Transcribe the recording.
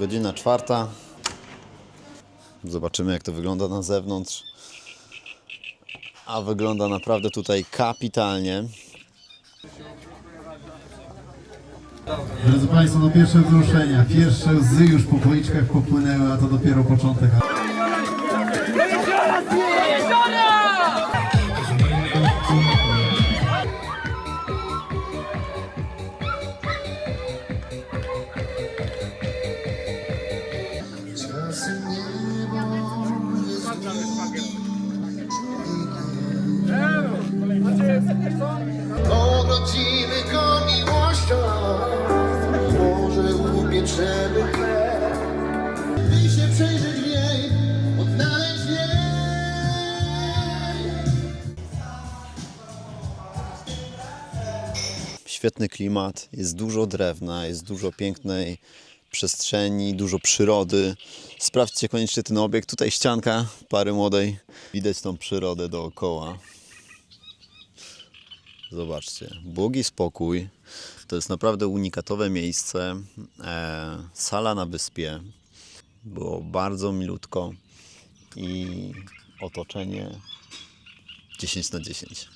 Godzina czwarta. Zobaczymy, jak to wygląda na zewnątrz. A wygląda naprawdę tutaj kapitalnie. Drodzy Państwo, no pierwsze wzruszenia, pierwsze łzy już po policzkach popłynęły, a to dopiero początek. Do rodziny go miłością. Może upieczemy chleb. By się przejrzeć w niej Odnaleźć w Świetny klimat, jest dużo drewna, jest dużo pięknej przestrzeni, dużo przyrody. Sprawdźcie koniecznie ten obiekt. Tutaj ścianka pary młodej. Widać tą przyrodę dookoła. Zobaczcie, błogi spokój. To jest naprawdę unikatowe miejsce. E, sala na wyspie. Było bardzo milutko i otoczenie 10 na 10.